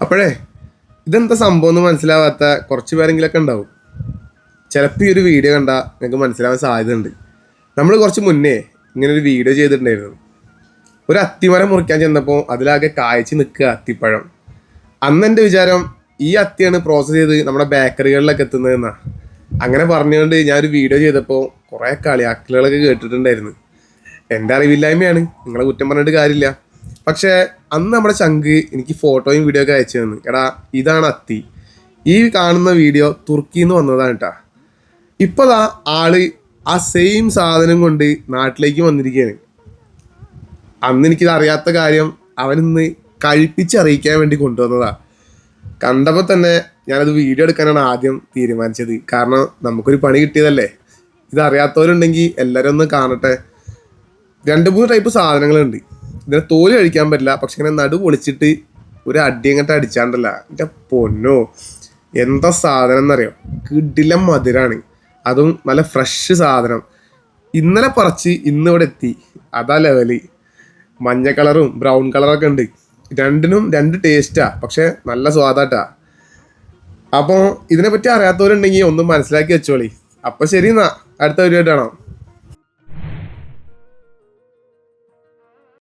അപ്പോഴേ ഇതെന്താ സംഭവം എന്ന് മനസ്സിലാവാത്ത കുറച്ച് പേരെങ്കിലൊക്കെ ഉണ്ടാവും. ചിലപ്പോൾ ഈ ഒരു വീഡിയോ കണ്ടാൽ നിങ്ങൾക്ക് മനസ്സിലാവാൻ സാധ്യതയുണ്ട്. നമ്മൾ കുറച്ച് മുന്നേ ഇങ്ങനെ ഒരു വീഡിയോ ചെയ്തിട്ടുണ്ടായിരുന്നു. ഒരു അത്തിമരം മുറിക്കാൻ ചെന്നപ്പോൾ അതിലാകെ കായ്ച്ച് നിൽക്കുക അത്തിപ്പഴം. അന്ന് എന്റെ വിചാരം ഈ അത്തിയാണ് പ്രോസസ്സ് ചെയ്ത് നമ്മുടെ ബേക്കറികളിലൊക്കെ എത്തുന്നതെന്നാ. അങ്ങനെ പറഞ്ഞുകൊണ്ട് ഒരു വീഡിയോ ചെയ്തപ്പോൾ കുറേ കളിയാക്കലുകളൊക്കെ കേട്ടിട്ടുണ്ടായിരുന്നു. എന്റെ അറിവില്ലായ്മയാണ്. നിങ്ങളെ കുറ്റം പറഞ്ഞിട്ട് കാര്യമില്ല. പക്ഷേ അന്ന് നമ്മുടെ ചങ്ക് എനിക്ക് ഫോട്ടോയും വീഡിയോ ഒക്കെ അയച്ചു തന്നു എടാ ഇതാണ് അത്തി. ഈ കാണുന്ന വീഡിയോ തുർക്കിന്ന് വന്നതാണ് കേട്ടാ ഇപ്പോൾ ദാ ആൾ ആ സെയിം സാധനം കൊണ്ട് നാട്ടിലേക്ക് വന്നിരിക്കുകയാണ് അന്ന് എനിക്കിത് അറിയാത്ത കാര്യം അവൻ ഇന്ന് കഴിപ്പിച്ചറിയിക്കാൻ വേണ്ടി കൊണ്ടുവന്നതാ. കണ്ടപ്പോൾ തന്നെ ഞാനത് വീഡിയോ എടുക്കാനാണ് ആദ്യം തീരുമാനിച്ചത്. കാരണം നമുക്കൊരു പണി കിട്ടിയതല്ലേ? ഇത് അറിയാത്തവരുണ്ടെങ്കിൽ എല്ലാവരും ഒന്ന് കാണട്ടെ. രണ്ട് മൂന്ന് ടൈപ്പ് സാധനങ്ങളുണ്ട്. ഇതിനെ തോൽ കഴിക്കാൻ പറ്റില്ല. പക്ഷെ ഇങ്ങനെ നടു പൊളിച്ചിട്ട് ഒരു അടി അങ്ങോട്ട് അടിച്ചാണ്ടല്ല. എന്റെ പൊന്നോ എന്താ സാധനം എന്നറിയോ? കിടിലം മധുരാണ്. അതും നല്ല ഫ്രഷ് സാധനം. ഇന്നലെ പറിച്ച് ഇന്ന് ഇവിടെ എത്തി. അതാ ലെവൽ മഞ്ഞ കളറും ബ്രൗൺ കളറൊക്കെ ഉണ്ട്. രണ്ടിനും രണ്ട് ടേസ്റ്റാ പക്ഷെ നല്ല സ്വാദാട്ടാ. അപ്പോൾ ഇതിനെപ്പറ്റി അറിയാത്തവരുണ്ടെങ്കിൽ ഒന്നും മനസ്സിലാക്കി വെച്ചോളി. അപ്പോൾ ശരി എന്നാ. അടുത്ത വീഡിയോ ആയിട്ടാണോ